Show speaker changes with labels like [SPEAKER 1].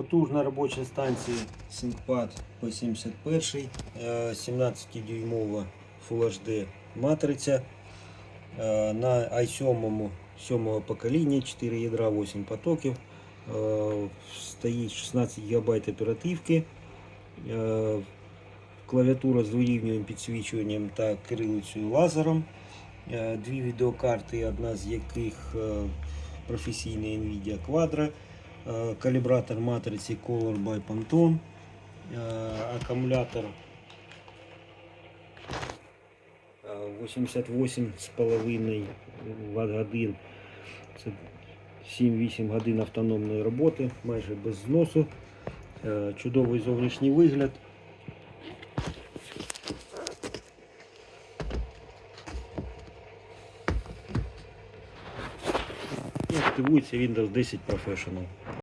[SPEAKER 1] Потужна робоча станція ThinkPad P71, 17-дюймова Full HD матриця е, на i7 7 покоління, 4 ядра, 8 потоків. Е, Стоїть 16 ГБ оперативки. Е, Клавіатура з вирівнюванням, підсвічуванням та кирилицею лазером. Дві відеокарти, одна з яких професійний Nvidia Quadro. Е, Калібратор матриці Color by Pantone. Е, Акумулятор е, 88,5 Вт годин. Це 7-8 годин автономної роботи, майже без зносу. Е, Чудовий зовнішній вигляд. І активується Windows 10 Professional.